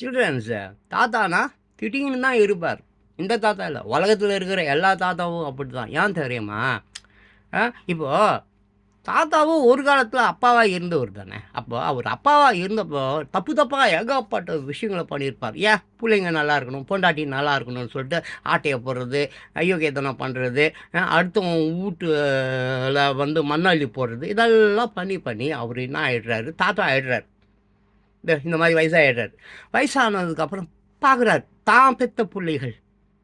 Childrens தாத்தானா? திட்டிங்கன்னு தான் இருப்பார். இந்த தாத்தா இல்லை உலகத்தில் இருக்கிற எல்லா தாத்தாவும் அப்படி தான் ஏன் தெரியுமா? இப்போது தாத்தாவும் ஒரு காலத்தில் அப்பாவாக இருந்தவர் தானே. அப்போ அவர் அப்பாவாக இருந்தப்போ தப்பு தப்பாக ஏகப்பட்ட விஷயங்களை பண்ணியிருப்பார். ஏன்? பிள்ளைங்க நல்லா இருக்கணும் பொண்டாட்டி நல்லா இருக்கணும்னு சொல்லிட்டு ஆட்டையை போடுறது ஐயோக்கியத்தனம் பண்ணுறது அடுத்தவன் வீட்டுல வந்து மண்ணள்ளி போடுறது இதெல்லாம் பண்ணி பண்ணி அவர் என்ன ஆயிடுறாரு? தாத்தா ஆயிடுறாரு. இந்த மாதிரி வயசாகிடுறாரு வயசானதுக்கப்புறம் பார்க்குறாரு தான் பெத்த பிள்ளைகள்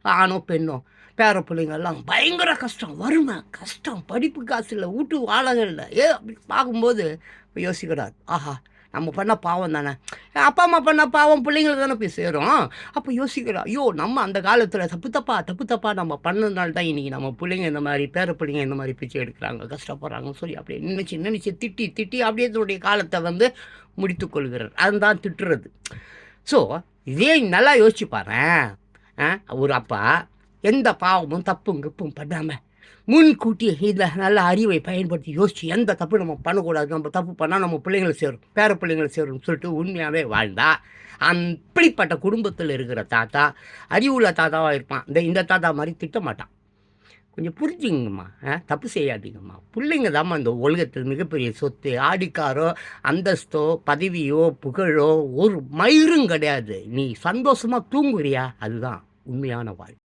ஆணோ பெண்ணோ பேர பிள்ளைங்கள்லாம் பயங்கர கஷ்டம் வறுமை கஷ்டம் படிப்பு காசு இல்லை வீட்டு வாழகை இல்லை ஏ அப்படி பார்க்கும்போது யோசிக்கிறார். ஆஹா நம்ம பண்ண பாவம் தானே? அப்பா அம்மா பண்ண பாவம் பிள்ளைங்களுக்கு தானே போய் சேரும். அப்போ யோசிக்கிறோம் ஐயோ நம்ம அந்த காலத்தில் தப்பு தப்பா தப்பு தப்பா நம்ம பண்ணதுனால தான் இன்றைக்கி நம்ம பிள்ளைங்க இந்த மாதிரி பேர பிள்ளைங்க இந்த மாதிரி பிச்சை எடுக்கிறாங்க கஷ்டப்படுறாங்கன்னு சொல்லி அப்படியே நினச்சி நினச்சி திட்டி திட்டி அப்படியே தன்னுடைய காலத்தை வந்து முடித்து கொள்கிறார். அதுதான் திட்டுறது. ஸோ இதே நல்லா யோசிச்சு பாரேன். ஆ, ஒரு அப்பா எந்த பாவமும் தப்பும் கிப்பும் பண்ணாமல் முன்கூட்டி இதில் நல்ல அறிவை பயன்படுத்தி யோசிச்சு எந்த தப்பு நம்ம பண்ணக்கூடாது. நம்ம தப்பு பண்ணால் நம்ம பிள்ளைங்களை சேரும். பேர பிள்ளைங்களை சேரும்னு சொல்லிட்டு உண்மையாகவே வாழ்ந்தா அப்படிப்பட்ட குடும்பத்தில் இருக்கிற தாத்தா அறிவுள்ள தாத்தாவாக இருப்பான். இந்த இந்த தாத்தா மாதிரி திட்ட மாட்டான் கொஞ்சம் புரிஞ்சுங்கம்மா. தப்பு செய்யாதீங்கம்மா. பிள்ளைங்க தாம்மா இந்த உலகத்தில் மிகப்பெரிய சொத்து ஆடிக்காரோ அந்தஸ்தோ பதவியோ புகழோ ஒரு மயிரும் கிடையாது. நீ சந்தோஷமாக தூங்குறியா? அதுதான் உண்மையான வாழ்க்கை.